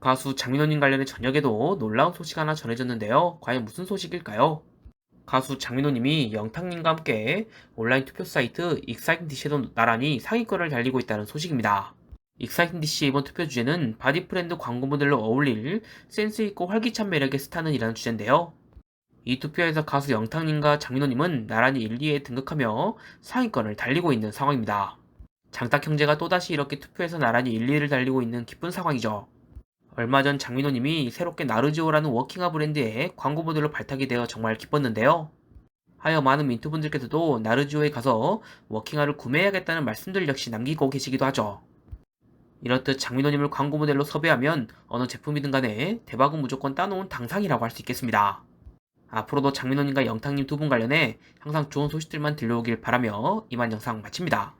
가수 장민호님 관련해 저녁에도 놀라운 소식 하나 전해졌는데요. 과연 무슨 소식일까요? 가수 장민호님이 영탁님과 함께 온라인 투표 사이트 익사이팅DC에도 나란히 상위권을 달리고 있다는 소식입니다. 익사이팅DC의 이번 투표 주제는 바디프렌드 광고 모델로 어울릴 센스있고 활기찬 매력의 스타는 이라는 주제인데요. 이 투표에서 가수 영탁님과 장민호님은 나란히 1, 2에 등극하며 상위권을 달리고 있는 상황입니다. 장탁 형제가 또다시 이렇게 투표에서 나란히 1, 2를 달리고 있는 기쁜 상황이죠. 얼마 전 장민호님이 새롭게 나르지오라는 워킹화 브랜드의 광고 모델로 발탁이 되어 정말 기뻤는데요. 하여 많은 민투분들께서도 나르지오에 가서 워킹화를 구매해야겠다는 말씀들 역시 남기고 계시기도 하죠. 이렇듯 장민호님을 광고 모델로 섭외하면 어느 제품이든 간에 대박은 무조건 따놓은 당상이라고 할 수 있겠습니다. 앞으로도 장민호님과 영탁님 두 분 관련해 항상 좋은 소식들만 들려오길 바라며 이만 영상 마칩니다.